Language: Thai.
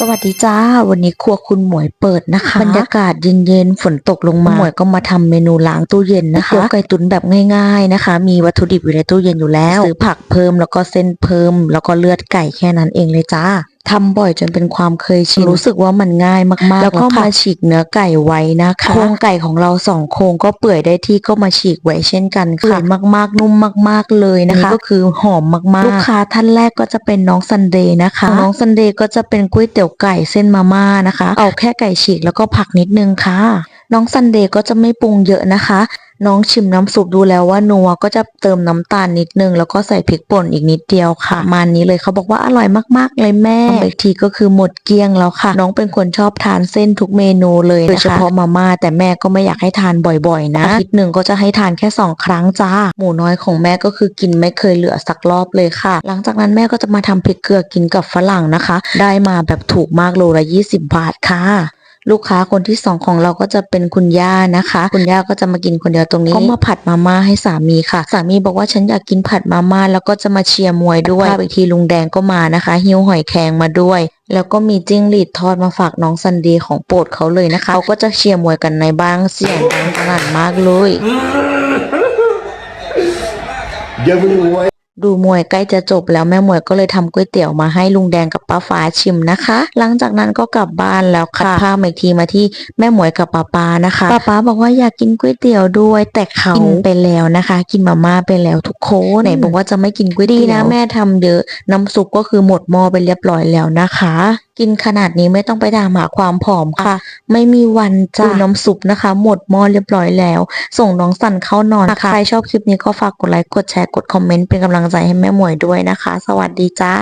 สวัสดีจ้า วันนี้ครัวคุณหมวยเปิดนะคะ บรรยากาศเย็นๆฝนตกลงมาหมวยก็มาทำเมนูล้างตู้เย็นนะคะยกไก่ตุ๋นแบบง่าย ๆนะคะ มีวัตถุดิบอยู่ในตู้เย็นอยู่แล้วซื้อผักเพิ่มแล้วก็เส้นเพิ่ม แล้วก็เลือดไก่แค่นั้นเองเลยจ้า ทำบ่อยจนเป็นความเคยชินรู้สึกว่ามันง่ายมากๆ แล้วก็มาฉีกเนื้อไก่ไว้นะคะโครงไก่ของเราสองโครงก็เปื่อยได้ที่ก็มาฉีกไว้เช่นกันค่ะเปื่อยมากๆ นุ่มมาก ๆเลยนะคะก็คือหอมมากๆ ลูกค้าท่านแรกก็จะเป็นน้องซันเดย์นะคะ น้องซันเดย์ก็จะเป็นก๋วยเตี๋ยวไก่เส้นมาม่านะคะ เอาแค่ไก่ฉีกแล้วก็ผักนิดนึงค่ะน้องซันเดย์ก็จะไม่ปรุงเยอะนะคะ น้องชิมน้ำซุปดูแล้วว่านัวก็จะเติมน้ำตาลนิดนึง แล้วก็ใส่พริกป่นอีกนิดเดียวค่ะมานี้เลยเขาบอกว่าอร่อยมากๆเลยแม่อีกทีก็คือหมดเกลี้ยงแล้วค่ะ น้องเป็นคนชอบทานเส้นทุกเมนูเลยนะคะโดยเฉพาะมาม่าแต่แม่ก็ไม่อยากให้ทานบ่อยๆ นะอาทิตย์หนึ่งก็จะให้ทานแค่สองครั้งจ้า หมูน้อยของแม่ก็คือกินไม่เคยเหลือสักรอบเลยค่ะ หลังจากนั้นแม่ก็จะมาทำพริกเกลือกินกับฝรั่งนะคะ ได้มาแบบถูกมากโลละ 20 บาทค่ะ ลูกค้าคนที่สองของเราก็จะเป็นคุณย่านะคะ คุณย่าก็จะมากินคนเดียวตรงนี้ก็มาผัดมาม่าให้สามีค่ะ สามีบอกว่าฉันอยากกินผัดมาม่าแล้วก็จะมาเชียร์มวยด้วยภาพอีกทีลุงแดงก็มานะคะหิ้วหอยแครงมาด้วยแล้วก็มีจิ้งหรีดทอดมาฝากน้องซันดีของโปรดเขาเลยนะคะเขาก็จะเชียร์มวยกันในบ้างเสียงดังสนั่นมากเลยอย่ามึงไว้ ดูมวยใกล้จะจบแล้วแม่มวยก็เลยทำก๋วยเตี๋ยวมาให้ลุงแดงกับป้าฟ้าชิมนะคะ หลังจากนั้นก็กลับบ้านแล้วค่ะพามาอีกทีมาที่แม่หมวยกับป้าป้านะคะป้าป้าบอกว่าอยากกินก๋วยเตี๋ยวด้วยแต่เขากินไปแล้วนะคะ กินมาม่าไปแล้วทุกคนไหนบอกว่าจะไม่กินก๋วยเตี๋ยวดีนะแม่ทำเยอะน้ำซุปก็คือหมดหม้อไปเรียบร้อยแล้วนะคะ กินขนาดนี้ไม่ต้องไปด่าหมาความผอมค่ะ ไม่มีวันจ้าน้ำซุปนะคะ หมดหม้อเรียบร้อยแล้ว ส่งน้องสันเข้านอนค่ะใครชอบคลิปนี้ก็ฝากกดไลค์กดแชร์กดคอมเมนต์เป็นกำลังใจให้แม่หมวยด้วยนะคะ สวัสดีจ้า